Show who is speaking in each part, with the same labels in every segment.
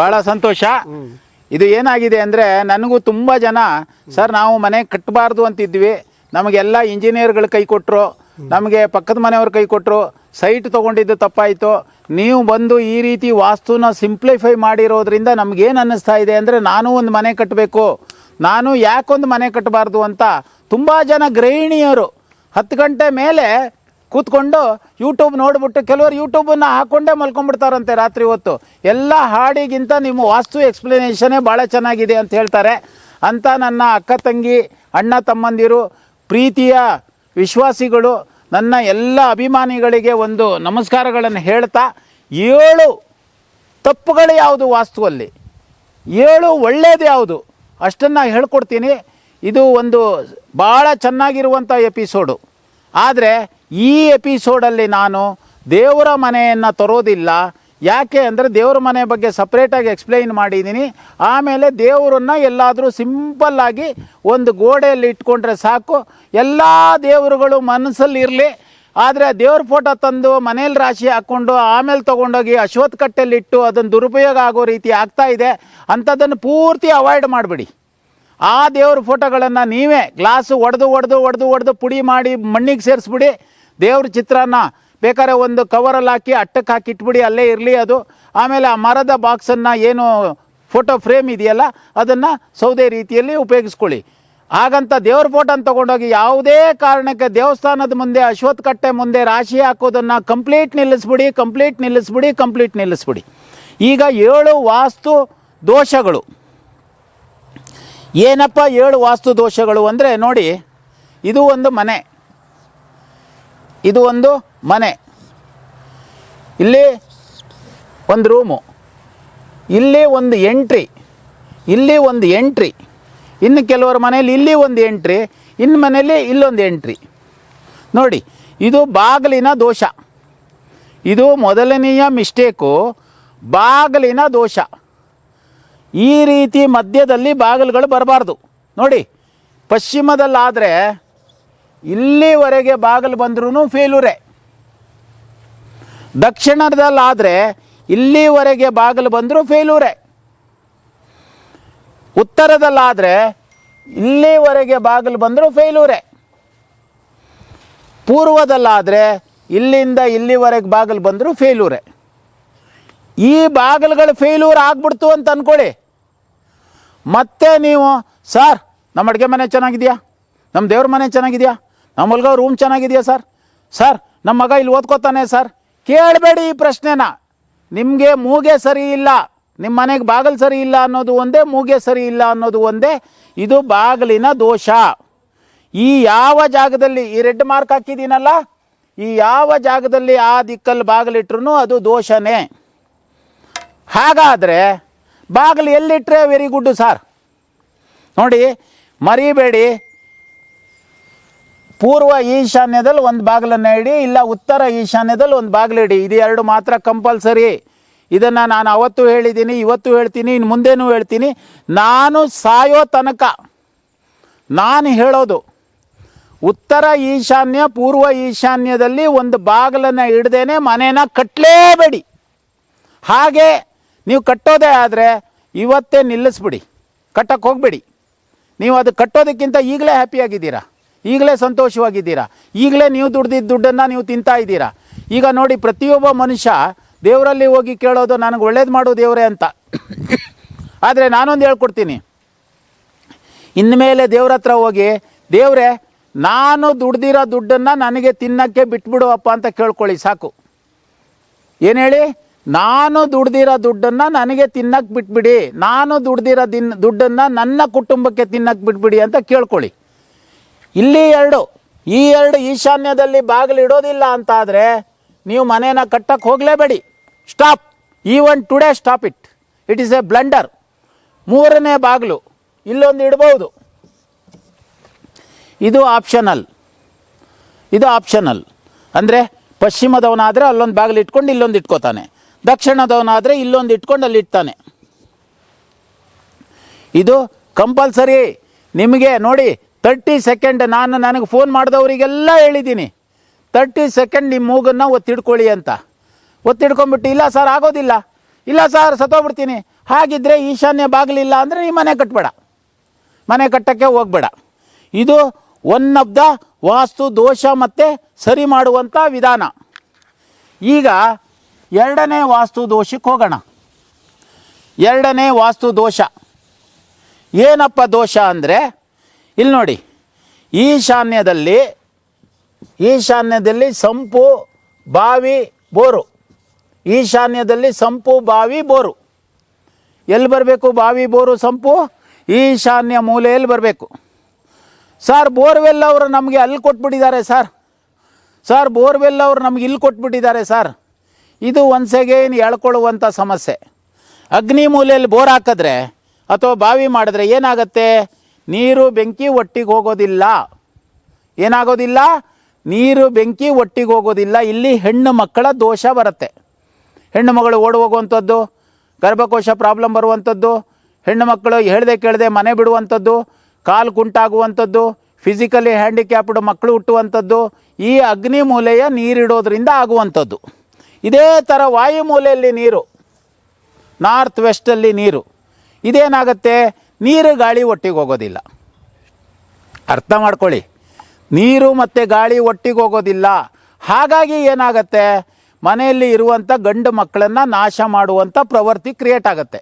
Speaker 1: ಬಹಳ ಸಂತೋಷ. ಇದು ಏನಾಗಿದೆ ಅಂದ್ರೆ ನನಗೂ ತುಂಬಾ ಜನ ಸರ್ ನಾವು ಮನೆ ಕಟ್ಟಬಾರ್ದು ಅಂತಿದ್ವಿ. ನಮಗೆಲ್ಲ ಇಂಜಿನಿಯರ್ಗಳು ಕೈ ಕೊಟ್ಟರು ನಮಗೆ ಪಕ್ಕದ ಮನೆಯವ್ರು ಕೈ ಕೊಟ್ಟರು ಸೈಟ್ ತೊಗೊಂಡಿದ್ದು ತಪ್ಪಾಯಿತು. ನೀವು ಬಂದು ಈ ರೀತಿ ವಾಸ್ತುನ ಸಿಂಪ್ಲಿಫೈ ಮಾಡಿರೋದ್ರಿಂದ ನಮಗೇನು ಅನ್ನಿಸ್ತಾ ಇದೆ ಅಂದರೆ ನಾನು ಒಂದು ಮನೆ ಕಟ್ಟಬೇಕು ನಾನು ಯಾಕೊಂದು ಮನೆ ಕಟ್ಟಬಾರ್ದು ಅಂತ ತುಂಬ ಜನ ಗೃಹಿಣಿಯರು ಹತ್ತು ಗಂಟೆ ಮೇಲೆ ಕೂತ್ಕೊಂಡು ಯೂಟ್ಯೂಬ್ ನೋಡ್ಬಿಟ್ಟು ಕೆಲವರು ಯೂಟ್ಯೂಬನ್ನು ಹಾಕ್ಕೊಂಡೇ ಮಲ್ಕೊಂಡ್ಬಿಡ್ತಾರಂತೆ ರಾತ್ರಿ ಹೊತ್ತು. ಎಲ್ಲ ಹಾಡಿಗಿಂತ ನಿಮ್ಮ ವಾಸ್ತು ಎಕ್ಸ್ಪ್ಲನೇಷನೇ ಭಾಳ ಚೆನ್ನಾಗಿದೆ ಅಂತ ಹೇಳ್ತಾರೆ. ಅಂತ ನನ್ನ ಅಕ್ಕ ತಂಗಿ, ಅಣ್ಣ ತಮ್ಮಂದಿರು, ಪ್ರೀತಿಯ ವಿಶ್ವಾಸಿಗಳು, ನನ್ನ ಎಲ್ಲ ಅಭಿಮಾನಿಗಳಿಗೆ ಒಂದು ನಮಸ್ಕಾರಗಳನ್ನು ಹೇಳ್ತಾ, ಏಳು ತಪ್ಪುಗಳು ಯಾವುದು ವಾಸ್ತುವಲ್ಲಿ? ಏಳು ಒಳ್ಳೆಯದು ಯಾವುದು? ಅಷ್ಟನ್ನು ಹೇಳ್ಕೊಡ್ತೀನಿ. ಇದು ಒಂದು ಭಾಳ ಚೆನ್ನಾಗಿರುವಂಥ ಎಪಿಸೋಡು ಆದರೆ ಈ ಎಪಿಸೋಡಲ್ಲಿ ನಾನು ದೇವರ ಮನೆಯನ್ನು ತರೋದಿಲ್ಲ. ಯಾಕೆ ಅಂದರೆ ದೇವ್ರ ಮನೆ ಬಗ್ಗೆ ಸಪ್ರೇಟಾಗಿ ಎಕ್ಸ್ಪ್ಲೈನ್ ಮಾಡಿದ್ದೀನಿ ಆಮೇಲೆ ದೇವರನ್ನು ಎಲ್ಲಾದರೂ ಸಿಂಪಲ್ಲಾಗಿ ಒಂದು ಗೋಡೆಯಲ್ಲಿ ಇಟ್ಕೊಂಡ್ರೆ ಸಾಕು. ಎಲ್ಲ ದೇವರುಗಳು ಮನಸ್ಸಲ್ಲಿ ಇರಲಿ. ಆದರೆ ದೇವ್ರ ಫೋಟೋ ತಂದು ಮನೇಲಿ ರಾಶಿ ಹಾಕ್ಕೊಂಡು ಆಮೇಲೆ ತೊಗೊಂಡೋಗಿ ಅಶ್ವತ್ಥ ಇಟ್ಟು ಅದನ್ನು ದುರುಪಯೋಗ ಆಗೋ ರೀತಿ ಆಗ್ತಾ ಇದೆ. ಅಂಥದ್ದನ್ನು ಪೂರ್ತಿ ಅವಾಯ್ಡ್ ಮಾಡಿಬಿಡಿ. ಆ ದೇವ್ರ ಫೋಟೋಗಳನ್ನು ನೀವೇ ಗ್ಲಾಸು ಒಡೆದು ಒಡೆದು ಒಡೆದು ಒಡೆದು ಪುಡಿ ಮಾಡಿ ಮಣ್ಣಿಗೆ ಸೇರಿಸ್ಬಿಡಿ. ದೇವ್ರ ಚಿತ್ರನ ಬೇಕಾದ್ರೆ ಒಂದು ಕವರಲ್ಲಿ ಹಾಕಿ, ಅಟ್ಟಕ್ಕೆ ಹಾಕಿ ಇಟ್ಬಿಡಿ, ಅಲ್ಲೇ ಇರಲಿ ಅದು. ಆಮೇಲೆ ಆ ಮರದ ಬಾಕ್ಸನ್ನು ಏನು ಫೋಟೋ ಫ್ರೇಮ್ ಇದೆಯಲ್ಲ, ಅದನ್ನು ಸೌದೆ ರೀತಿಯಲ್ಲಿ ಉಪಯೋಗಿಸ್ಕೊಳ್ಳಿ. ಹಾಗಂತ ದೇವ್ರ ಫೋಟೋನ ತೊಗೊಂಡೋಗಿ ಯಾವುದೇ ಕಾರಣಕ್ಕೆ ದೇವಸ್ಥಾನದ ಮುಂದೆ, ಅಶ್ವತ್ಥ ಕಟ್ಟೆ ಮುಂದೆ ರಾಶಿ ಹಾಕೋದನ್ನು ಕಂಪ್ಲೀಟ್ ನಿಲ್ಲಿಸ್ಬಿಡಿ ಕಂಪ್ಲೀಟ್ ನಿಲ್ಲಿಸ್ಬಿಡಿ ಕಂಪ್ಲೀಟ್ ನಿಲ್ಲಿಸ್ಬಿಡಿ. ಈಗ ಏಳು ವಾಸ್ತು ದೋಷಗಳು. ಏನಪ್ಪ ಏಳು ವಾಸ್ತು ದೋಷಗಳು ಅಂದರೆ ನೋಡಿ, ಇದು ಒಂದು ಮನೆ. ಇದು ಒಂದು ಮನೆ. ಇಲ್ಲಿ ಒಂದು ರೂಮು. ಇಲ್ಲಿ ಒಂದು ಎಂಟ್ರಿ. ಇಲ್ಲಿ ಒಂದು ಎಂಟ್ರಿ. ಇನ್ನು ಕೆಲವರ ಮನೆಯಲ್ಲಿ ಇಲ್ಲಿ ಒಂದು ಎಂಟ್ರಿ ಇನ್ನು ಮನೆಯಲ್ಲಿ ಇಲ್ಲೊಂದು ಎಂಟ್ರಿ. ನೋಡಿ, ಇದು ಬಾಗಿಲಿನ ದೋಷ. ಇದು ಮೊದಲನೆಯ ಮಿಸ್ಟೇಕು, ಬಾಗಿಲಿನ ದೋಷ. ಈ ರೀತಿ ಮಧ್ಯದಲ್ಲಿ ಬಾಗಿಲುಗಳು ಬರಬಾರ್ದು. ನೋಡಿ, ಪಶ್ಚಿಮದಲ್ಲಾದರೆ ಇಲ್ಲಿವರೆಗೆ ಬಾಗಿಲು ಬಂದ್ರೂ ಫೇಲೂರೆ. ದಕ್ಷಿಣದಲ್ಲಾದರೆ ಇಲ್ಲಿವರೆಗೆ ಬಾಗಿಲು ಬಂದರೂ ಫೇಲೂರೆ. ಉತ್ತರದಲ್ಲಾದರೆ ಇಲ್ಲಿವರೆಗೆ ಬಾಗಿಲು ಬಂದರೂ ಫೇಲೂರೆ. ಪೂರ್ವದಲ್ಲಾದರೆ ಇಲ್ಲಿಂದ ಇಲ್ಲಿವರೆಗೆ ಬಾಗಿಲು ಬಂದರೂ ಫೇಲೂರೆ. ಈ ಬಾಗಿಲುಗಳು ಫೇಲೂರ್ ಆಗ್ಬಿಡ್ತು ಅಂತ ಅಂದ್ಕೊಳ್ಳಿ ಮತ್ತೆ ನೀವು, ಸರ್, ನಮ್ಮ ಅಡುಗೆ ಮನೆ ಚೆನ್ನಾಗಿದೆಯಾ? ನಮ್ಮ ದೇವ್ರ ಮನೆ ಚೆನ್ನಾಗಿದೆಯಾ? ನಮ್ಮ ಮಲ್ಗೋ ರೂಮ್ ಚೆನ್ನಾಗಿದೆಯಾ, ಸರ್? ಸರ್, ನಮ್ಮ ಮಗ ಇಲ್ಲಿ ಓದ್ಕೋತಾನೆ, ಸರ್. ಕೇಳಬೇಡಿ ಈ ಪ್ರಶ್ನೆನ. ನಿಮಗೆ ಮೂಗೆ ಸರಿ ಇಲ್ಲ. ನಿಮ್ಮ ಮನೆಗೆ ಬಾಗಿಲು ಸರಿ ಇಲ್ಲ ಅನ್ನೋದು ಒಂದೇ, ಮೂಗೆ ಸರಿ ಇಲ್ಲ ಅನ್ನೋದು ಒಂದೇ, ಇದು ಬಾಗಿಲಿನ ದೋಷ. ಈ ಯಾವ ಜಾಗದಲ್ಲಿ, ಈ ರೆಡ್ ಮಾರ್ಕ್ ಹಾಕಿದ್ದೀನಲ್ಲ, ಈ ಯಾವ ಜಾಗದಲ್ಲಿ ಆ ದಿಕ್ಕಲ್ಲಿ ಬಾಗಿಲಿಟ್ರು ಅದು ದೋಷನೇ. ಹಾಗಾದರೆ ಬಾಗಿಲು ಎಲ್ಲಿಟ್ಟರೆ ವೆರಿ ಗುಡ್ ಸರ್ ನೋಡಿ, ಮರಿಬೇಡಿ. ಪೂರ್ವ ಈಶಾನ್ಯದಲ್ಲಿ ಒಂದು ಬಾಗಿಲನ್ನು ಇಡಿ, ಇಲ್ಲ ಉತ್ತರ ಈಶಾನ್ಯದಲ್ಲಿ ಒಂದು ಬಾಗಿಲು ಇಡಿ. ಇದು ಎರಡು ಮಾತ್ರ ಕಂಪಲ್ಸರಿ ಇದನ್ನು ನಾನು ಅವತ್ತು ಹೇಳಿದ್ದೀನಿ ಇವತ್ತು ಹೇಳ್ತೀನಿ ಇನ್ನು ಮುಂದೇನೂ ಹೇಳ್ತೀನಿ. ನಾನು ಸಾಯೋ ತನಕ, ನಾನು ಹೇಳೋದು, ಉತ್ತರ ಈಶಾನ್ಯ, ಪೂರ್ವ ಈಶಾನ್ಯದಲ್ಲಿ ಒಂದು ಬಾಗಿಲನ್ನು ಹಿಡ್ದೇನೆ ಮನೇನ ಕಟ್ಟಲೇಬೇಡಿ ಹಾಗೆ ನೀವು ಕಟ್ಟೋದೇ ಆದರೆ ಇವತ್ತೇ ನಿಲ್ಲಿಸ್ಬಿಡಿ. ಕಟ್ಟಕ್ಕೆ ಹೋಗಬೇಡಿ. ನೀವು ಅದು ಕಟ್ಟೋದಕ್ಕಿಂತ ಈಗಲೇ ಹ್ಯಾಪಿಯಾಗಿದ್ದೀರಾ ಈಗಲೇ ಸಂತೋಷವಾಗಿದ್ದೀರಾ? ಈಗಲೇ ನೀವು ದುಡ್ದಿದ್ದ ದುಡ್ಡನ್ನು ನೀವು ತಿಂತಾ ಇದ್ದೀರಾ? ಈಗ ನೋಡಿ ಪ್ರತಿಯೊಬ್ಬ ಮನುಷ್ಯ ದೇವರಲ್ಲಿ ಹೋಗಿ ಕೇಳೋದು ನನಗೆ ಒಳ್ಳೇದು ಮಾಡು ದೇವರೇ ಅಂತ. ಆದರೆ ನಾನೊಂದು ಹೇಳ್ಕೊಡ್ತೀನಿ. ಇನ್ಮೇಲೆ ದೇವ್ರ ಹತ್ರ ಹೋಗಿ, ದೇವರೇ, ನಾನು ದುಡ್ದಿರೋ ದುಡ್ಡನ್ನು ನನಗೆ ತಿನ್ನಕ್ಕೆ ಬಿಟ್ಬಿಡುವಪ್ಪ ಅಂತ ಕೇಳ್ಕೊಳ್ಳಿ ಸಾಕು. ಏನು ಹೇಳಿ? ನಾನು ದುಡ್ದಿರೋ ದುಡ್ಡನ್ನು ನನಗೆ ತಿನ್ನಕ್ಕೆ ಬಿಟ್ಬಿಡಿ. ನಾನು ದುಡ್ದಿರೋ ದಿನ್ ದುಡ್ಡನ್ನು ನನ್ನ ಕುಟುಂಬಕ್ಕೆ ತಿನ್ನಕ್ಕೆ ಬಿಟ್ಬಿಡಿ ಅಂತ ಕೇಳ್ಕೊಳ್ಳಿ. ಇಲ್ಲಿ ಎರಡು. ಈ ಎರಡು ಈಶಾನ್ಯದಲ್ಲಿ ಬಾಗಿಲಿಡೋದಿಲ್ಲ ಅಂತ ಆದರೆ ನೀವು ಮನೇನ ಕಟ್ಟಕ್ಕೆ ಹೋಗಲೇಬೇಡಿ. Stop. Even today stop it. It is a blunder. ಮೂರನೇ ಬಾಗಿಲು. ಇಲ್ಲೊಂದು ಇಡ್ಬೋದು. ಇದು ಆಪ್ಷನಲ್. ಇದು ಆಪ್ಷನಲ್. ಅಂದರೆ ಪಶ್ಚಿಮದವನಾದರೆ ಅಲ್ಲೊಂದು ಬಾಗಿಲು ಇಟ್ಕೊಂಡು ಇಲ್ಲೊಂದು ಇಟ್ಕೋತಾನೆ. ದಕ್ಷಿಣದವನಾದರೆ ಇಲ್ಲೊಂದು ಇಟ್ಕೊಂಡು ಅಲ್ಲಿ ಇಡ್ತಾನೆ. ಇದು ಕಂಪಲ್ಸರಿ. ನಿಮಗೆ ನೋಡಿ ತರ್ಟಿ ಸೆಕೆಂಡ್ ನಾನು ನನಗೆ ಫೋನ್ ಮಾಡಿದವರಿಗೆಲ್ಲ ಹೇಳಿದ್ದೀನಿ ತರ್ಟಿ ಸೆಕೆಂಡ್ ನಿಮ್ಮ ಮೂಗನ್ನು ಒತ್ತಿಡ್ಕೊಳ್ಳಿ ಅಂತ. ಒತ್ತಿಡ್ಕೊಂಬಿಟ್ಟು ಇಲ್ಲ ಸರ್ ಆಗೋದಿಲ್ಲ. ಇಲ್ಲ ಸರ್ ಸತ್ತೋಗ್ಬಿಡ್ತೀನಿ. ಹಾಗಿದ್ದರೆ ಈಶಾನ್ಯ ಬಾಗಿಲಿಲ್ಲ ಅಂದರೆ ನೀವು ಮನೆ ಕಟ್ಟಬೇಡ ಮನೆ ಕಟ್ಟಕ್ಕೆ ಹೋಗ್ಬೇಡ. ಇದು ಒನ್ ಆಫ್ ದ ವಾಸ್ತು ದೋಷ ಮತ್ತು ಸರಿ ಮಾಡುವಂಥ ವಿಧಾನ. ಈಗ ಎರಡನೇ ವಾಸ್ತು ದೋಷಕ್ಕೆ ಹೋಗೋಣ. ಎರಡನೇ ವಾಸ್ತು ದೋಷ. ಏನಪ್ಪ ದೋಷ ಅಂದರೆ, ಇಲ್ಲಿ ನೋಡಿ ಈಶಾನ್ಯದಲ್ಲಿ ಈಶಾನ್ಯದಲ್ಲಿ ಸಂಪು, ಬಾವಿ, ಬೋರು. ಈಶಾನ್ಯದಲ್ಲಿ ಸಂಪು, ಬಾವಿ, ಬೋರು. ಎಲ್ಲಿ ಬರಬೇಕು ಬಾವಿ, ಬೋರು, ಸಂಪು? ಈಶಾನ್ಯ ಮೂಲೆಯಲ್ಲಿ ಬರಬೇಕು. ಸರ್, ಬೋರ್ವೆಲ್ ಅವರು ನಮಗೆ ಅಲ್ಲಿ ಕೊಟ್ಬಿಟ್ಟಿದ್ದಾರೆ ಸರ್. ಸರ್, ಬೋರ್ವೆಲ್ ಅವರು ನಮ್ಗೆ ಇಲ್ಲಿ ಕೊಟ್ಬಿಟ್ಟಿದ್ದಾರೆ ಸರ್. ಇದು ಒನ್ಸ್ ಅಗೇನ್ ಎಳ್ಕೊಳ್ಳುವಂಥ ಸಮಸ್ಯೆ. ಅಗ್ನಿ ಮೂಲೆಯಲ್ಲಿ ಬೋರ್ ಹಾಕಿದ್ರೆ ಅಥವಾ ಬಾವಿ ಮಾಡಿದ್ರೆ ಏನಾಗುತ್ತೆ? ನೀರು ಬೆಂಕಿ ಒಟ್ಟಿಗೆ ಹೋಗೋದಿಲ್ಲ. ಏನಾಗೋದಿಲ್ಲ? ನೀರು ಬೆಂಕಿ ಒಟ್ಟಿಗೆ ಹೋಗೋದಿಲ್ಲ. ಇಲ್ಲಿ ಹೆಣ್ಣು ಮಕ್ಕಳ ದೋಷ ಬರುತ್ತೆ. ಹೆಣ್ಣು ಮಗಳು ಓಡಿ ಹೋಗುವಂಥದ್ದು, ಗರ್ಭಕೋಶ ಪ್ರಾಬ್ಲಮ್ ಬರುವಂಥದ್ದು, ಹೆಣ್ಣು ಮಕ್ಕಳು ಹೇಳ್ದೆ ಕೇಳದೆ ಮನೆ ಬಿಡುವಂಥದ್ದು, ಕಾಲು ಕುಂಟಾಗುವಂಥದ್ದು ಫಿಸಿಕಲಿ ಹ್ಯಾಂಡಿಕ್ಯಾಪ್ಡ್ ಮಕ್ಕಳು ಹುಟ್ಟುವಂಥದ್ದು, ಈ ಅಗ್ನಿ ಮೂಲೆಯ ನೀರಿಡೋದ್ರಿಂದ ಆಗುವಂಥದ್ದು. ಇದೇ ಥರ ವಾಯುಮೂಲೆಯಲ್ಲಿ ನೀರು, ನಾರ್ತ್ ವೆಸ್ಟಲ್ಲಿ ನೀರು. ಇದೇನಾಗುತ್ತೆ? ನೀರು ಗಾಳಿ ಒಟ್ಟಿಗೆ ಹೋಗೋದಿಲ್ಲ. ಅರ್ಥ ಮಾಡ್ಕೊಳ್ಳಿ. ನೀರು ಮತ್ತು ಗಾಳಿ ಒಟ್ಟಿಗೆ ಹೋಗೋದಿಲ್ಲ. ಹಾಗಾಗಿ ಏನಾಗುತ್ತೆ? ಮನೆಯಲ್ಲಿ ಇರುವಂಥ ಗಂಡು ಮಕ್ಕಳನ್ನು ನಾಶ ಮಾಡುವಂಥ ಪ್ರವೃತ್ತಿ ಕ್ರಿಯೇಟ್ ಆಗುತ್ತೆ.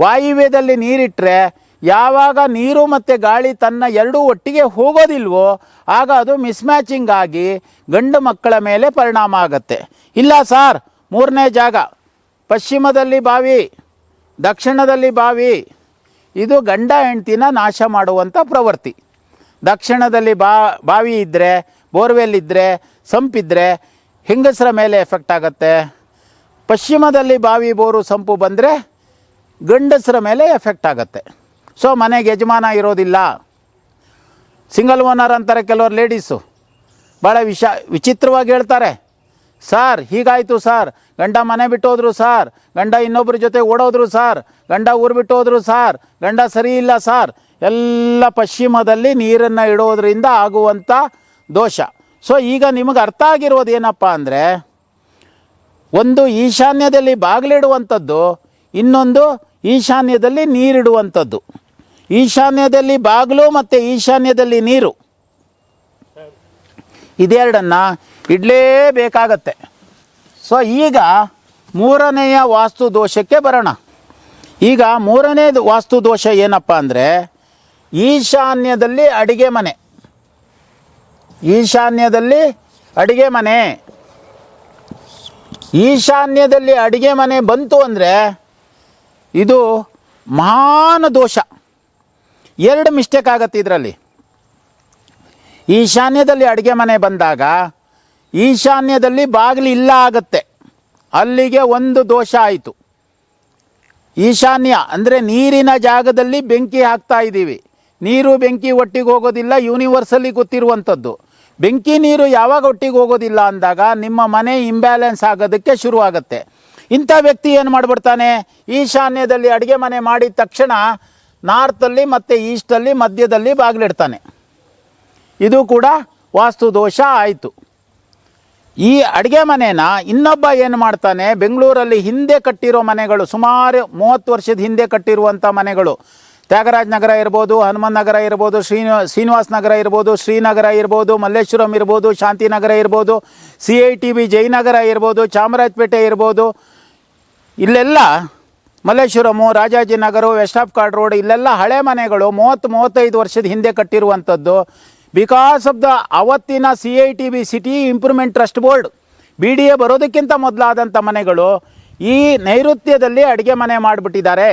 Speaker 1: ವಾಯುವ್ಯದಲ್ಲಿ ನೀರಿಟ್ಟರೆ ಯಾವಾಗ ನೀರು ಮತ್ತು ಗಾಳಿ ತನ್ನ ಎರಡೂ ಒಟ್ಟಿಗೆ ಹೋಗೋದಿಲ್ವೋ, ಆಗ ಅದು ಮಿಸ್ಮ್ಯಾಚಿಂಗ್ ಆಗಿ ಗಂಡು ಮಕ್ಕಳ ಮೇಲೆ ಪರಿಣಾಮ ಆಗುತ್ತೆ. ಇಲ್ಲ ಸಾರ್, ಮೂರನೇ ಜಾಗ, ಪಶ್ಚಿಮದಲ್ಲಿ ಬಾವಿ, ದಕ್ಷಿಣದಲ್ಲಿ ಬಾವಿ. ಇದು ಗಂಡ ಹೆಂಡ್ತಿನ ನಾಶ ಮಾಡುವಂಥ ಪ್ರವೃತ್ತಿ. ದಕ್ಷಿಣದಲ್ಲಿ ಬಾ, ಬಾವಿ ಇದ್ದರೆ ಬೋರ್ವೆಲ್ ಇದ್ದರೆ ಸಂಪಿದ್ರೆ ಹೆಂಗಸರ ಮೇಲೆ ಎಫೆಕ್ಟ್ ಆಗುತ್ತೆ. ಪಶ್ಚಿಮದಲ್ಲಿ ಬಾವಿ, ಬೋರು, ಸಂಪು ಬಂದರೆ ಗಂಡಸರ ಮೇಲೆ ಎಫೆಕ್ಟ್ ಆಗುತ್ತೆ. ಸೊ ಮನೆಗೆ ಯಜಮಾನ ಇರೋದಿಲ್ಲ. ಸಿಂಗಲ್ ಓನರ್ ಅಂತಾರೆ ಕೆಲವರು ಲೇಡೀಸು ಭಾಳ ವಿಷ, ವಿಚಿತ್ರವಾಗಿ ಹೇಳ್ತಾರೆ. ಸಾರ್ ಹೀಗಾಯಿತು ಸಾರ್ ಗಂಡ ಮನೆ ಬಿಟ್ಟು ಹೋದ್ರು ಸಾರ್ ಗಂಡ ಇನ್ನೊಬ್ಬರ ಜೊತೆ ಓಡೋದ್ರು ಸಾರ್ ಗಂಡ ಊರು ಬಿಟ್ಟು ಹೋದ್ರು ಸಾರ್ ಗಂಡ ಸರಿ ಇಲ್ಲ ಸಾರ್ ಎಲ್ಲ ಪಶ್ಚಿಮದಲ್ಲಿ ನೀರನ್ನು ಇಡೋದ್ರಿಂದ ಆಗುವಂಥ ದೋಷ. ಸೊ ಈಗ ನಿಮಗೆ ಅರ್ಥ ಆಗಿರೋದು ಏನಪ್ಪ ಅಂದರೆ, ಒಂದು ಈಶಾನ್ಯದಲ್ಲಿ ಬಾಗಿಲಿಡುವಂಥದ್ದು, ಇನ್ನೊಂದು ಈಶಾನ್ಯದಲ್ಲಿ ನೀರಿಡುವಂಥದ್ದು. ಈಶಾನ್ಯದಲ್ಲಿ ಬಾಗಿಲು ಮತ್ತು ಈಶಾನ್ಯದಲ್ಲಿ ನೀರು. ಇದೆರಡನ್ನು ಇಡಲೇಬೇಕಾಗತ್ತೆ. ಸೊ, ಈಗ ಮೂರನೆಯ ವಾಸ್ತು ದೋಷಕ್ಕೆ ಬರೋಣ. ಈಗ ಮೂರನೇ ವಾಸ್ತು ದೋಷ ಏನಪ್ಪ ಅಂದರೆ, ಈಶಾನ್ಯದಲ್ಲಿ ಅಡಿಗೆ ಮನೆ. ಈಶಾನ್ಯದಲ್ಲಿ ಅಡಿಗೆ ಮನೆ. ಈಶಾನ್ಯದಲ್ಲಿ ಅಡಿಗೆ ಮನೆ ಬಂತು ಅಂದರೆ ಇದು ಮಹಾನ್ ದೋಷ. ಎರಡು ಮಿಸ್ಟೇಕ್ ಆಗತ್ತೆ ಇದರಲ್ಲಿ. ಈಶಾನ್ಯದಲ್ಲಿ ಅಡುಗೆ ಮನೆ ಬಂದಾಗ ಈಶಾನ್ಯದಲ್ಲಿ ಬಾಗಿಲು ಇಲ್ಲ ಆಗತ್ತೆ. ಅಲ್ಲಿಗೆ ಒಂದು ದೋಷ ಆಯಿತು. ಈಶಾನ್ಯ ಅಂದರೆ ನೀರಿನ ಜಾಗದಲ್ಲಿ ಬೆಂಕಿ ಹಾಕ್ತಾ ಇದ್ದೀವಿ. ನೀರು ಬೆಂಕಿ ಒಟ್ಟಿಗೆ ಹೋಗೋದಿಲ್ಲ ಯೂನಿವರ್ಸಲ್ಲಿ ಗೊತ್ತಿರುವಂಥದ್ದು. ಬೆಂಕಿ ನೀರು ಯಾವಾಗ ಒಟ್ಟಿಗೆ ಹೋಗೋದಿಲ್ಲ ಅಂದಾಗ ನಿಮ್ಮ ಮನೆ ಇಂಬ್ಯಾಲೆನ್ಸ್ ಆಗೋದಕ್ಕೆ ಶುರುವಾಗುತ್ತೆ. ಇಂಥ ವ್ಯಕ್ತಿ ಏನು ಮಾಡಿಬಿಡ್ತಾನೆ? ಈಶಾನ್ಯದಲ್ಲಿ ಅಡುಗೆ ಮನೆ ಮಾಡಿದ ತಕ್ಷಣ ನಾರ್ತಲ್ಲಿ ಮತ್ತು ಈಸ್ಟಲ್ಲಿ ಮಧ್ಯದಲ್ಲಿ ಬಾಗಿಲಿಡ್ತಾನೆ. ಇದು ಕೂಡ ವಾಸ್ತು ದೋಷ ಆಯಿತು. ಈ ಅಡುಗೆ ಮನೆನ ಇನ್ನೊಬ್ಬ ಏನು ಮಾಡ್ತಾನೆ? ಬೆಂಗಳೂರಲ್ಲಿ ಹಿಂದೆ ಕಟ್ಟಿರೋ ಮನೆಗಳು, ಸುಮಾರು ಮೂವತ್ತು ವರ್ಷದ ಹಿಂದೆ ಕಟ್ಟಿರುವಂಥ ಮನೆಗಳು. ತ್ಯಾಗರಾಜ್ ನಗರ ಇರ್ಬೋದು ಹನುಮನ್ ನಗರ ಇರ್ಬೋದು ಶ್ರೀ ಶ್ರೀನಿವಾಸ್ ನಗರ ಇರ್ಬೋದು, ಶ್ರೀನಗರ ಇರ್ಬೋದು, ಮಲ್ಲೇಶ್ವರಂ ಇರ್ಬೋದು, ಶಾಂತಿನಗರ ಇರ್ಬೋದು, C I T B Jayanagar ಇರ್ಬೋದು, ಚಾಮರಾಜಪೇಟೆ ಇರ್ಬೋದು ಇಲ್ಲೆಲ್ಲ Malleshwaram Rajajinagar west of chord road ಇಲ್ಲೆಲ್ಲ ಹಳೆ ಮನೆಗಳು, ಮೂವತ್ತು, ಮೂವತ್ತೈದು ವರ್ಷದ ಹಿಂದೆ ಕಟ್ಟಿರುವಂಥದ್ದು. ಬಿಕಾಸ್ ಆಫ್ ದ ಅವತ್ತಿನ C I T B city improvement trust board B D A ಬರೋದಕ್ಕಿಂತ ಮೊದಲಾದಂಥ ಮನೆಗಳು ಈ ನೈಋತ್ಯದಲ್ಲಿ ಅಡುಗೆ ಮನೆ ಮಾಡಿಬಿಟ್ಟಿದ್ದಾರೆ.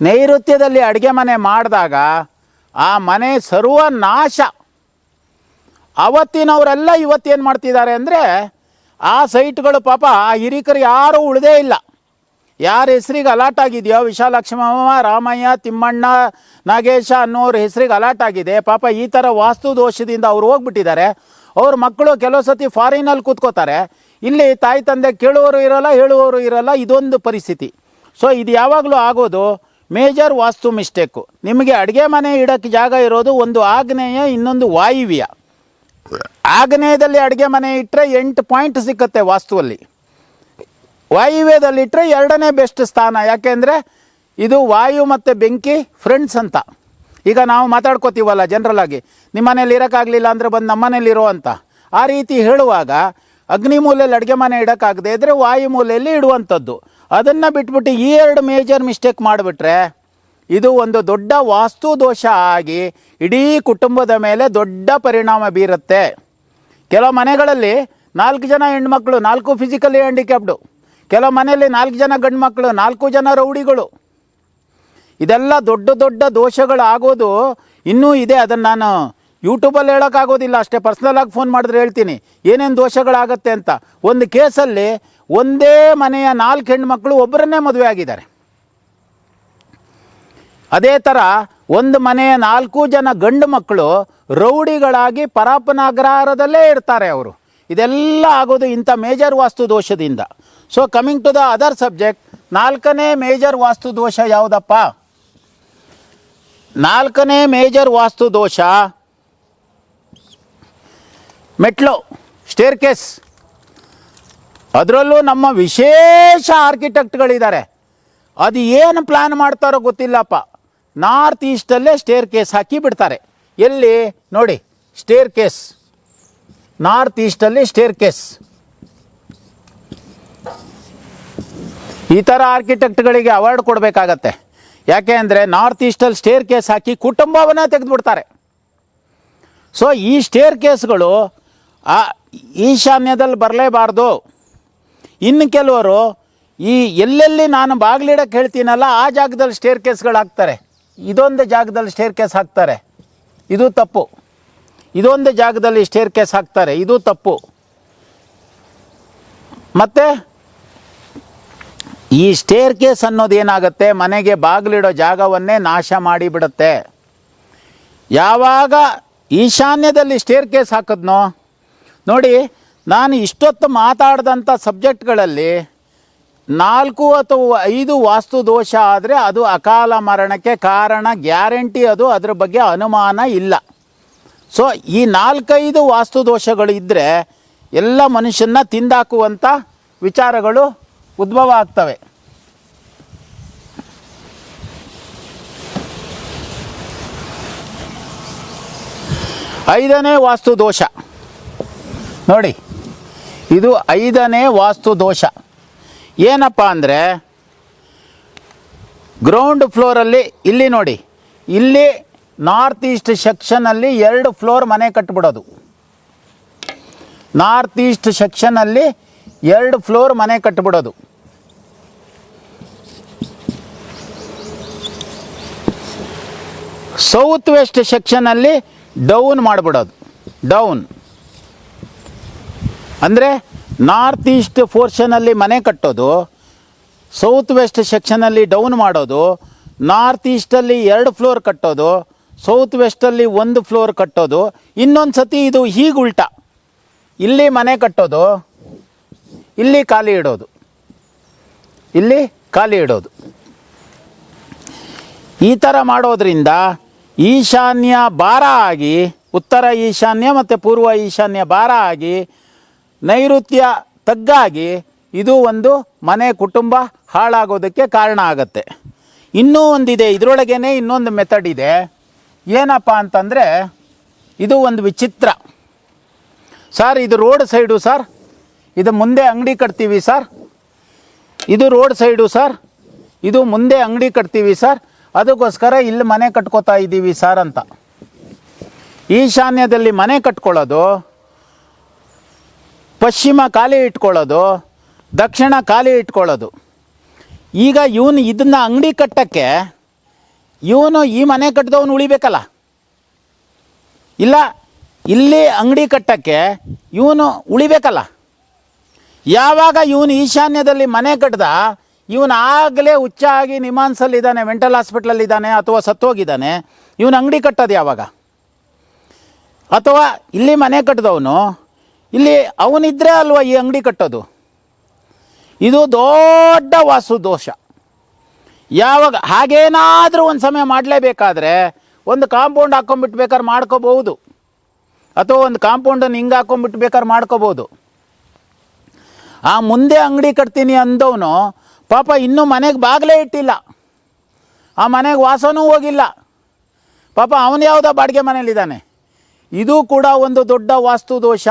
Speaker 1: ನೈಋತ್ಯದಲ್ಲಿ ಅಡುಗೆ ಮನೆ ಮಾಡಿದಾಗ ಆ ಮನೆ ಸರ್ವನಾಶ. ಅವತ್ತಿನವರೆಲ್ಲ ಇವತ್ತೇನು ಮಾಡ್ತಿದ್ದಾರೆ ಅಂದರೆ ಆ ಸೈಟ್ಗಳು ಪಾಪ ಆ ಹಿರಿಕರು ಯಾರೂ ಉಳಿದೇ ಇಲ್ಲ. ಯಾರ ಹೆಸ್ರಿಗೆ ಅಲಾಟ್ ಆಗಿದೆಯೋ ವಿಶಾಲಕ್ಷ್ಮಮ್ಮ ರಾಮಯ್ಯ, ತಿಮ್ಮಣ್ಣ, ನಾಗೇಶ ಅನ್ನೋರ ಹೆಸ್ರಿಗೆ ಅಲಾಟ್ ಆಗಿದೆ. ಪಾಪ ಈ ಥರ ವಾಸ್ತು ದೋಷದಿಂದ ಅವ್ರು ಹೋಗ್ಬಿಟ್ಟಿದ್ದಾರೆ. ಅವ್ರ ಮಕ್ಕಳು ಕೆಲವು ಸತಿ ಫಾರಿನಲ್ಲಿ ಕೂತ್ಕೋತಾರೆ. ಇಲ್ಲಿ ತಾಯಿ ತಂದೆ ಕೇಳುವವರು ಇರೋಲ್ಲ, ಹೇಳುವವರು ಇರೋಲ್ಲ, ಇದೊಂದು ಪರಿಸ್ಥಿತಿ. ಸೊ ಇದು ಯಾವಾಗಲೂ ಆಗೋದು ಮೇಜರ್ ವಾಸ್ತು ಮಿಸ್ಟೇಕು ನಿಮಗೆ ಅಡುಗೆ ಮನೆ ಇಡೋಕ್ಕೆ ಜಾಗ ಇರೋದು ಒಂದು ಆಗ್ನೇಯ, ಇನ್ನೊಂದು ವಾಯುವ್ಯ. ಆಗ್ನೇಯದಲ್ಲಿ ಅಡುಗೆ ಮನೆ ಇಟ್ಟರೆ ಎಂಟು ಪಾಯಿಂಟ್ ಸಿಕ್ಕತ್ತೆ ವಾಸ್ತುವಲ್ಲಿ. ವಾಯುವ್ಯದಲ್ಲಿಟ್ಟರೆ ಎರಡನೇ ಬೆಸ್ಟ್ ಸ್ಥಾನ. ಯಾಕೆಂದರೆ ಇದು ವಾಯು ಮತ್ತು ಬೆಂಕಿ ಫ್ರೆಂಡ್ಸ್ ಅಂತ. ಈಗ ನಾವು ಮಾತಾಡ್ಕೋತೀವಲ್ಲ ಜನರಲ್ ಆಗಿ. ನಿಮ್ಮ ಮನೇಲಿ ಇರೋಕ್ಕಾಗಲಿಲ್ಲ ಅಂದರೆ ಬಂದು ನಮ್ಮ ಮನೇಲಿ ಇರೋ ಅಂತ. ಆ ರೀತಿ ಹೇಳುವಾಗ ಅಗ್ನಿ ಮೂಲೆಯಲ್ಲಿ ಅಡುಗೆ ಮನೆ ಇಡೋಕ್ಕಾಗದೆ ಇದ್ದರೆ ವಾಯು ಮೂಲೆಯಲ್ಲಿ ಇಡುವಂಥದ್ದು. ಅದನ್ನು ಬಿಟ್ಬಿಟ್ಟು ಈ ಎರಡು ಮೇಜರ್ ಮಿಸ್ಟೇಕ್ ಮಾಡಿಬಿಟ್ರೆ ಇದು ಒಂದು ದೊಡ್ಡ ವಾಸ್ತು ದೋಷ ಆಗಿ ಇಡೀ ಕುಟುಂಬದ ಮೇಲೆ ದೊಡ್ಡ ಪರಿಣಾಮ ಬೀರುತ್ತೆ. ಕೆಲವು ಮನೆಗಳಲ್ಲಿ ನಾಲ್ಕು ಜನ ಹೆಣ್ಮಕ್ಳು, ನಾಲ್ಕು ಫಿಸಿಕಲಿ ಹ್ಯಾಂಡಿಕ್ಯಾಪ್ಡು ಕೆಲವು ಮನೆಯಲ್ಲಿ ನಾಲ್ಕು ಜನ ಗಂಡು ಮಕ್ಕಳು ನಾಲ್ಕು ಜನ ರೌಡಿಗಳು. ಇದೆಲ್ಲ ದೊಡ್ಡ ದೊಡ್ಡ ದೋಷಗಳು ಆಗೋದು ಇನ್ನೂ ಇದೆ. ಅದನ್ನು ನಾನು ಯೂಟ್ಯೂಬಲ್ಲಿ ಹೇಳೋಕ್ಕಾಗೋದಿಲ್ಲ. ಅಷ್ಟೇ ಪರ್ಸ್ನಲಾಗಿ ಫೋನ್ ಮಾಡಿದ್ರೆ ಹೇಳ್ತೀನಿ. ಏನೇನು ದೋಷಗಳಾಗತ್ತೆ ಅಂತ. ಒಂದು ಕೇಸಲ್ಲಿ ಒಂದೇ ಮನೆಯ ನಾಲ್ಕು ಹೆಣ್ಮಕ್ಳು ಒಬ್ಬರನ್ನೇ ಮದುವೆ ಆಗಿದ್ದಾರೆ. ಅದೇ ಥರ ಒಂದು ಮನೆಯ ನಾಲ್ಕು ಜನ ಗಂಡು ಮಕ್ಕಳು ರೌಡಿಗಳಾಗಿ ಪರಾಪನಾಗ್ರಹಾರದಲ್ಲೇ ಇರ್ತಾರೆ ಅವರು. ಇದೆಲ್ಲ ಆಗೋದು ಇಂಥ ಮೇಜರ್ ವಾಸ್ತು ದೋಷದಿಂದ. So coming to the other subject ನಾಲ್ಕನೇ ಮೇಜರ್ ವಾಸ್ತು ದೋಷ ಯಾವುದಪ್ಪ? ನಾಲ್ಕನೇ ಮೇಜರ್ ವಾಸ್ತು ದೋಷ ಮೆಟ್ಲು ಸ್ಟೇರ್ ಕೇಸ್ ಅದರಲ್ಲೂ ನಮ್ಮ ವಿಶೇಷ ಆರ್ಕಿಟೆಕ್ಟ್ಗಳಿದ್ದಾರೆ ಅದು ಏನು ಪ್ಲ್ಯಾನ್ ಮಾಡ್ತಾರೋ ಗೊತ್ತಿಲ್ಲಪ್ಪ. ನಾರ್ತ್ ಈಸ್ಟಲ್ಲೇ ಸ್ಟೇರ್ ಕೇಸ್ ಹಾಕಿ ಬಿಡ್ತಾರೆ. ಎಲ್ಲಿ? ನೋಡಿ ಸ್ಟೇರ್ ಕೇಸ್ ನಾರ್ತ್ ಈಸ್ಟಲ್ಲಿ ಸ್ಟೇರ್ ಕೇಸ್ ಈ ಥರ ಆರ್ಕಿಟೆಕ್ಟ್ಗಳಿಗೆ ಅವಾರ್ಡ್ ಕೊಡಬೇಕಾಗತ್ತೆ. ಯಾಕೆ ಅಂದರೆ ನಾರ್ತ್ ಈಸ್ಟಲ್ಲಿ ಸ್ಟೇರ್ ಕೇಸ್ ಹಾಕಿ ಕುಟುಂಬವನ್ನೇ ತೆಗೆದುಬಿಡ್ತಾರೆ. ಸೊ ಈ ಸ್ಟೇರ್ ಕೇಸ್ಗಳು ಆ, ಈಶಾನ್ಯದಲ್ಲಿ ಬರಲೇಬಾರ್ದು. ಇನ್ನು ಕೆಲವರು ಈ ಎಲ್ಲೆಲ್ಲಿ ನಾನು ಬಾಗಿಲಿಡಕ್ಕೆ ಹೇಳ್ತೀನಲ್ಲ, ಆ ಜಾಗದಲ್ಲಿ ಸ್ಟೇರ್ ಕೇಸ್ಗಳು ಹಾಕ್ತಾರೆ ಇದೊಂದು ಜಾಗದಲ್ಲಿ ಸ್ಟೇರ್ ಕೇಸ್ ಹಾಕ್ತಾರೆ. ಇದು ತಪ್ಪು. ಇದೊಂದು ಜಾಗದಲ್ಲಿ ಸ್ಟೇರ್ ಕೇಸ್ ಹಾಕ್ತಾರೆ. ಇದು ತಪ್ಪು. ಮತ್ತು ಈ ಸ್ಟೇರ್ ಕೇಸ್ ಅನ್ನೋದು ಏನಾಗುತ್ತೆ? ಮನೆಗೆ ಬಾಗಿಲಿಡೋ ಜಾಗವನ್ನೇ ನಾಶ ಮಾಡಿಬಿಡುತ್ತೆ. ಯಾವಾಗ ಈಶಾನ್ಯದಲ್ಲಿ ಸ್ಟೇರ್ ಕೇಸ್ ಹಾಕಿದ್ನೋ? ನೋಡಿ, ನಾನು ಇಷ್ಟೊತ್ತು ಮಾತಾಡಿದಂಥ ಸಬ್ಜೆಕ್ಟ್ಗಳಲ್ಲಿ ನಾಲ್ಕು ಅಥವಾ ಐದು ವಾಸ್ತು ದೋಷ ಆದರೆ ಅದು ಅಕಾಲ ಮರಣಕ್ಕೆ ಕಾರಣ, ಗ್ಯಾರಂಟಿ ಅದು, ಅದ್ರ ಬಗ್ಗೆ ಅನುಮಾನ ಇಲ್ಲ. ಸೊ ಈ ನಾಲ್ಕೈದು ವಾಸ್ತು ದೋಷಗಳು ಇದ್ದರೆ ಎಲ್ಲ ಮನುಷ್ಯನ ತಿಂದಾಕುವಂಥ ವಿಚಾರಗಳು ಉದ್ಭವ ಆಗ್ತವೆ. ಐದನೇ ವಾಸ್ತು ದೋಷ. ನೋಡಿ, ಇದು ಐದನೇ ವಾಸ್ತು ದೋಷ. ಏನಪ್ಪ ಅಂದರೆ ಗ್ರೌಂಡ್ ಫ್ಲೋರಲ್ಲಿ ಇಲ್ಲಿ ನೋಡಿ, ಇಲ್ಲಿ ನಾರ್ತ್ ಈಸ್ಟ್ ಸೆಕ್ಷನಲ್ಲಿ ಎರಡು ಫ್ಲೋರ್ ಮನೆ ಕಟ್ಬಿಡೋದು. ನಾರ್ತ್ ಈಸ್ಟ್ ಸೆಕ್ಷನಲ್ಲಿ ಎರಡು ಫ್ಲೋರ್ ಮನೆ ಕಟ್ಬಿಡೋದು. ಸೌತ್ ವೆಸ್ಟ್ ಸೆಕ್ಷನಲ್ಲಿ ಡೌನ್ ಮಾಡಿಬಿಡೋದು. ಡೌನ್ ಅಂದರೆ ನಾರ್ತ್ ಈಸ್ಟ್ ಫೋರ್ಷನಲ್ಲಿ ಮನೆ ಕಟ್ಟೋದು, ಸೌತ್ ವೆಸ್ಟ್ ಸೆಕ್ಷನಲ್ಲಿ ಡೌನ್ ಮಾಡೋದು, ನಾರ್ತ್ ಈಸ್ಟಲ್ಲಿ ಎರಡು ಫ್ಲೋರ್ ಕಟ್ಟೋದು, ಸೌತ್ ವೆಸ್ಟಲ್ಲಿ ಒಂದು ಫ್ಲೋರ್ ಕಟ್ಟೋದು ಇನ್ನೊಂದು ಸತಿ ಇದು ಹೀಗೆ ಉಲ್ಟಾ. ಇಲ್ಲಿ ಮನೆ ಕಟ್ಟೋದು, ಇಲ್ಲಿ ಖಾಲಿ ಇಡೋದು. ಇಲ್ಲಿ ಖಾಲಿ ಇಡೋದು. ಈ ಥರ ಮಾಡೋದ್ರಿಂದ ಈಶಾನ್ಯ ಭಾರ ಆಗಿ, ಉತ್ತರ ಈಶಾನ್ಯ ಮತ್ತು ಪೂರ್ವ ಈಶಾನ್ಯ ಭಾರ ಆಗಿ ನೈಋತ್ಯ ತಗ್ಗಾಗಿ ಇದು ಒಂದು ಮನೆ ಕುಟುಂಬ ಹಾಳಾಗೋದಕ್ಕೆ ಕಾರಣ ಆಗತ್ತೆ. ಇನ್ನೂ ಒಂದಿದೆ, ಇದರೊಳಗೇನೆ ಇನ್ನೊಂದು ಮೆಥಡ್ ಇದೆ. ಏನಪ್ಪ ಅಂತಂದರೆ, ಇದು ಒಂದು ವಿಚಿತ್ರ. ಸರ್, ಇದು ರೋಡ್ ಸೈಡು ಸರ್, ಇದು ಮುಂದೆ ಅಂಗಡಿ ಕಟ್ತೀವಿ ಸರ್. ಇದು ರೋಡ್ ಸೈಡು ಸರ್, ಇದು ಮುಂದೆ ಅಂಗಡಿ ಕಟ್ತೀವಿ ಸರ್. ಅದಕ್ಕೋಸ್ಕರ ಇಲ್ಲಿ ಮನೆ ಕಟ್ಕೋತಾ ಇದ್ದೀವಿ ಸರ್ ಅಂತ. ಈಶಾನ್ಯದಲ್ಲಿ ಮನೆ ಕಟ್ಕೊಳ್ಳೋದು ಪಶ್ಚಿಮ ಖಾಲಿ ಇಟ್ಕೊಳ್ಳೋದು, ದಕ್ಷಿಣ ಖಾಲಿ ಇಟ್ಕೊಳ್ಳೋದು. ಈಗ ಇವನು ಇದನ್ನು ಅಂಗಡಿ ಕಟ್ಟಕ್ಕೆ ಇವನು ಈ ಮನೆ ಕಟ್ಟಿದವನು ಉಳಿಬೇಕಲ್ಲ? ಇಲ್ಲ, ಇಲ್ಲಿ ಅಂಗಡಿ ಕಟ್ಟಕ್ಕೆ ಇವನು ಉಳಿಬೇಕಲ್ಲ? ಯಾವಾಗ ಇವನು ಈಶಾನ್ಯದಲ್ಲಿ ಮನೆ ಕಟ್ಟದ ಇವನು ಆಗಲೇ ಹುಚ್ಚಾಗಿ ನಿಮಾನ್ಸಲ್ಲಿದ್ದಾನೆ, ಮೆಂಟಲ್ ಹಾಸ್ಪಿಟ್ಲಲ್ಲಿದ್ದಾನೆ ಅಥವಾ ಸತ್ತೋಗಿದ್ದಾನೆ, ಇವನು ಅಂಗಡಿ ಕಟ್ಟೋದು ಯಾವಾಗ? ಅಥವಾ ಇಲ್ಲಿ ಮನೆ ಕಟ್ಟಿದವನು ಇಲ್ಲಿ ಅವನಿದ್ರೆ ಅಲ್ವಾ ಈ ಅಂಗಡಿ ಕಟ್ಟೋದು? ಇದು ದೊಡ್ಡ ವಾಸು ದೋಷ ಯಾವಾಗ ಹಾಗೇನಾದರೂ ಒಂದು ಸಮಯ ಮಾಡಲೇಬೇಕಾದ್ರೆ ಒಂದು ಕಾಂಪೌಂಡ್ ಹಾಕೊಂಡ್ಬಿಟ್ಬೇಕಾದ್ರೆ ಮಾಡ್ಕೋಬಹುದು. ಅಥವಾ ಒಂದು ಕಾಂಪೌಂಡನ್ನು ಹಿಂಗೆ ಹಾಕೊಂಡ್ಬಿಟ್ಬೇಕಾದ್ರೆ ಮಾಡ್ಕೋಬೋದು ಆ ಮುಂದೆ ಅಂಗಡಿ ಕಟ್ತೀನಿ ಅಂದವನು ಪಾಪ ಇನ್ನೂ ಮನೆಗೆ ಬಾಗಿಲೇ ಇಟ್ಟಿಲ್ಲ. ಆ ಮನೆಗೆ ವಾಸನೂ ಹೋಗಿಲ್ಲ. ಪಾಪ ಅವನು ಯಾವುದೋ ಬಾಡಿಗೆ ಮನೇಲಿದ್ದಾನೆ ಇದು ಕೂಡ ಒಂದು ದೊಡ್ಡ ವಾಸ್ತು ದೋಷ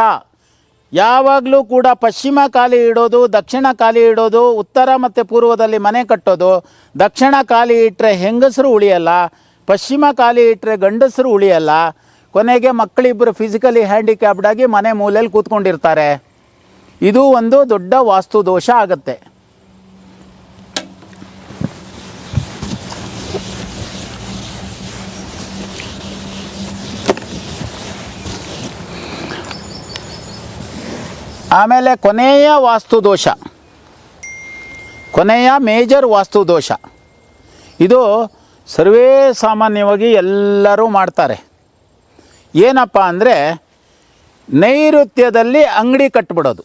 Speaker 1: ಯಾವಾಗಲೂ ಕೂಡ ಪಶ್ಚಿಮ ಖಾಲಿ ಇಡೋದು, ದಕ್ಷಿಣ ಖಾಲಿ ಇಡೋದು, ಉತ್ತರ ಮತ್ತು ಪೂರ್ವದಲ್ಲಿ ಮನೆ ಕಟ್ಟೋದು, ದಕ್ಷಿಣ ಖಾಲಿ ಇಟ್ಟರೆ ಹೆಂಗಸರು ಉಳಿಯಲ್ಲ, ಪಶ್ಚಿಮ ಖಾಲಿ ಇಟ್ಟರೆ ಗಂಡಸರು ಉಳಿಯಲ್ಲ, ಕೊನೆಗೆ ಮಕ್ಕಳಿಬ್ಬರು ಫಿಸಿಕಲಿ ಹ್ಯಾಂಡಿಕ್ಯಾಪ್ಡ್ ಆಗಿ ಮನೆ ಮೂಲೆಯಲ್ಲಿ ಕೂತ್ಕೊಂಡಿರ್ತಾರೆ. ಇದು ಒಂದು ದೊಡ್ಡ ವಾಸ್ತು ದೋಷ ಆಗುತ್ತೆ. ಆಮೇಲೆ ಕೊನೆಯ ವಾಸ್ತು ದೋಷ ಕೊನೆಯ ಮೇಜರ್ ವಾಸ್ತು ದೋಷ ಇದು ಸರ್ವೇ ಸಾಮಾನ್ಯವಾಗಿ ಎಲ್ಲರೂ ಮಾಡ್ತಾರೆ. ಏನಪ್ಪ ಅಂದರೆ ನೈಋತ್ಯದಲ್ಲಿ ಅಂಗಡಿ ಕಟ್ಬಿಡೋದು.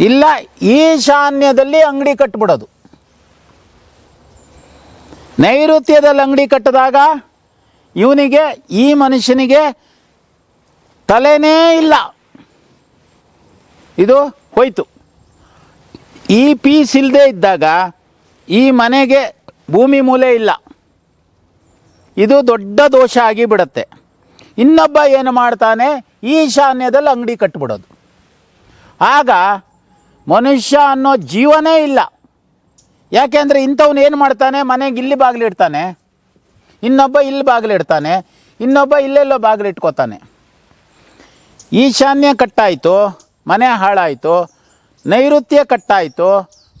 Speaker 1: ಇಲ್ಲ ಈಶಾನ್ಯದಲ್ಲಿ ಅಂಗಡಿ ಕಟ್ಬಿಡೋದು. ನೈಋತ್ಯದಲ್ಲಿ ಅಂಗಡಿ ಕಟ್ಟಿದಾಗ ಇವನಿಗೆ ಈ ಮನುಷ್ಯನಿಗೆ ತಲೆನೇ ಇಲ್ಲ. ಇದು ಹೋಯ್ತು. ಈ ಪೀಸ್ ಇಲ್ಲದೆ ಇದ್ದಾಗ ಈ ಮನೆಗೆ ಭೂಮಿ ಮೂಲೆ ಇಲ್ಲ. ಇದು ದೊಡ್ಡ ದೋಷ ಆಗಿ ಬಿಡುತ್ತೆ ಇನ್ನೊಬ್ಬ ಏನು ಮಾಡ್ತಾನೆ? ಈಶಾನ್ಯದಲ್ಲಿ ಅಂಗಡಿ ಕಟ್ಬಿಡೋದು. ಆಗ ಮನುಷ್ಯ ಅನ್ನೋ ಜೀವನೇ ಇಲ್ಲ. ಯಾಕೆಂದರೆ ಇಂಥವ್ನು ಏನು ಮಾಡ್ತಾನೆ? ಮನೆಗೆ ಇಲ್ಲಿ ಬಾಗಿಲಿಡ್ತಾನೆ. ಇನ್ನೊಬ್ಬ ಇಲ್ಲಿ ಬಾಗಿಲಿಡ್ತಾನೆ. ಇನ್ನೊಬ್ಬ ಇಲ್ಲೆಲ್ಲೋ ಬಾಗಿಲಿಟ್ಕೋತಾನೆ. ಈಶಾನ್ಯ ಕಟ್ಟಾಯಿತು, ಮನೆ ಹಾಳಾಯಿತು, ನೈಋತ್ಯ ಕಟ್ಟಾಯಿತು,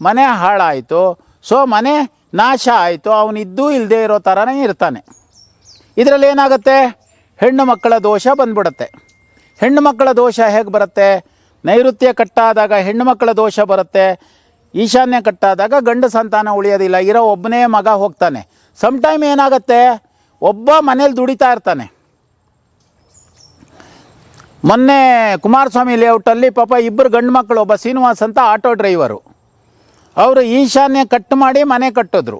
Speaker 1: ಮನೆ ಹಾಳಾಯಿತು. ಸೊ ಮನೆ ನಾಶ ಆಯಿತು, ಅವನಿದ್ದೂ ಇಲ್ಲದೆ ಇರೋ ಥರನೇ ಇರ್ತಾನೆ. ಇದರಲ್ಲಿ ಏನಾಗುತ್ತೆ? ಹೆಣ್ಣು ಮಕ್ಕಳ ದೋಷ ಬಂದ್ಬಿಡುತ್ತೆ. ಹೆಣ್ಣು ಮಕ್ಕಳ ದೋಷ ಹೇಗೆ ಬರುತ್ತೆ? ನೈಋತ್ಯ ಕಟ್ಟಾದಾಗ ಹೆಣ್ಣು ಮಕ್ಕಳ ದೋಷ ಬರುತ್ತೆ, ಈಶಾನ್ಯ ಕಟ್ಟಾದಾಗ ಗಂಡು ಸಂತಾನ ಉಳಿಯೋದಿಲ್ಲ, ಇರೋ ಒಬ್ಬನೇ ಮಗ ಹೋಗ್ತಾನೆ. ಸಮ್ ಟೈಮ್ ಏನಾಗುತ್ತೆ? ಒಬ್ಬ ಮನೇಲಿ ದುಡಿತಾ ಇರ್ತಾನೆ. ಮೊನ್ನೆ ಕುಮಾರಸ್ವಾಮಿ ಲೇಔಟಲ್ಲಿ ಪಾಪ ಇಬ್ಬರು ಗಂಡು ಮಕ್ಕಳು, ಒಬ್ಬ ಶ್ರೀನಿವಾಸ್ ಅಂತ ಆಟೋ ಡ್ರೈವರು ಅವರು ಈಶಾನ್ಯ ಕಟ್ ಮಾಡಿ ಮನೆ ಕಟ್ಟಿದ್ರು.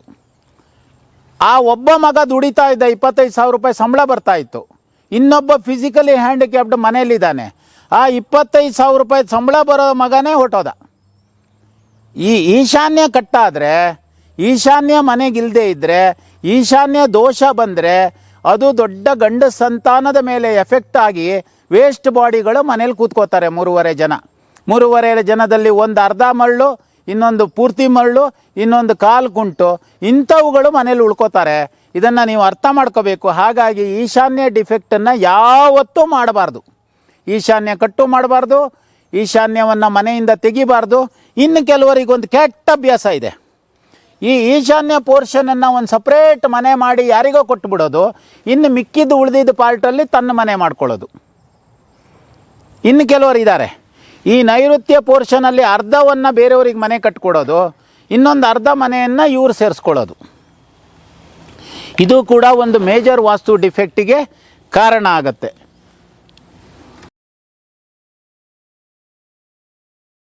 Speaker 1: ಆ ಒಬ್ಬ ಮಗ ದುಡಿತಾ ಇದ್ದ ಇಪ್ಪತ್ತೈದು ಸಾವಿರ ರೂಪಾಯಿ ಸಂಬಳ ಬರ್ತಾ ಇತ್ತು. ಇನ್ನೊಬ್ಬ ಫಿಸಿಕಲಿ ಹ್ಯಾಂಡಿಕ್ಯಾಪ್ಡ್ ಮನೆಯಲ್ಲಿದ್ದಾನೆ. ಆ ಇಪ್ಪತ್ತೈದು ಸಾವಿರ ರೂಪಾಯಿ ಸಂಬಳ ಬರೋ ಮಗನೇ ಹೊಟ್ಟೋದ ಈ ಈಶಾನ್ಯ ಕಟ್ಟಾದರೆ ಈಶಾನ್ಯ ಮನೆಗಿಲ್ಲದೆ ಇದ್ದರೆ ಈಶಾನ್ಯ ದೋಷ ಬಂದರೆ, ಅದು ದೊಡ್ಡ ಗಂಡ ಸಂತಾನದ ಮೇಲೆ ಎಫೆಕ್ಟ್ ಆಗಿ ವೇಸ್ಟ್ ಬಾಡಿಗಳು ಮನೇಲಿ ಕೂತ್ಕೋತಾರೆ ಮೂರುವರೆ ಜನ. ಮೂರುವರೆ ಜನದಲ್ಲಿ ಒಂದು ಅರ್ಧ ಮರಳು, ಇನ್ನೊಂದು ಪೂರ್ತಿ ಮರಳು, ಇನ್ನೊಂದು ಕಾಲು ಕುಂಟು ಇಂಥವುಗಳು ಮನೇಲಿ ಉಳ್ಕೋತಾರೆ. ಇದನ್ನು ನೀವು ಅರ್ಥ ಮಾಡ್ಕೋಬೇಕು. ಹಾಗಾಗಿ ಈಶಾನ್ಯ ಡಿಫೆಕ್ಟನ್ನು ಯಾವತ್ತೂ ಮಾಡಬಾರ್ದು. ಈಶಾನ್ಯ ಕಟ್ಟು ಮಾಡಬಾರ್ದು, ಈಶಾನ್ಯವನ್ನು ಮನೆಯಿಂದ ತೆಗಿಬಾರ್ದು. ಇನ್ನು ಕೆಲವರಿಗೊಂದು ಕೆಟ್ಟ ಅಭ್ಯಾಸ ಇದೆ. ಈ ಈಶಾನ್ಯ ಪೋರ್ಷನನ್ನು ಒಂದು ಸಪ್ರೇಟ್ ಮನೆ ಮಾಡಿ ಯಾರಿಗೋ ಕೊಟ್ಬಿಡೋದು, ಇನ್ನು ಮಿಕ್ಕಿದ್ದು ಉಳಿದಿದ್ದ ಪಾರ್ಟಲ್ಲಿ ತನ್ನ ಮನೆ ಮಾಡ್ಕೊಳ್ಳೋದು. ಇನ್ನು ಕೆಲವರು ಇದ್ದಾರೆ. ಈ ನೈಋತ್ಯ ಪೋರ್ಷನಲ್ಲಿ ಅರ್ಧವನ್ನು ಬೇರೆಯವ್ರಿಗೆ ಮನೆ ಕಟ್ಕೊಡೋದು, ಇನ್ನೊಂದು ಅರ್ಧ ಮನೆಯನ್ನು ಇವರು ಸೇರಿಸ್ಕೊಳ್ಳೋದು. ಇದು ಕೂಡ ಒಂದು ಮೇಜರ್ ವಾಸ್ತು ಡಿಫೆಕ್ಟಿಗೆ ಕಾರಣ ಆಗುತ್ತೆ.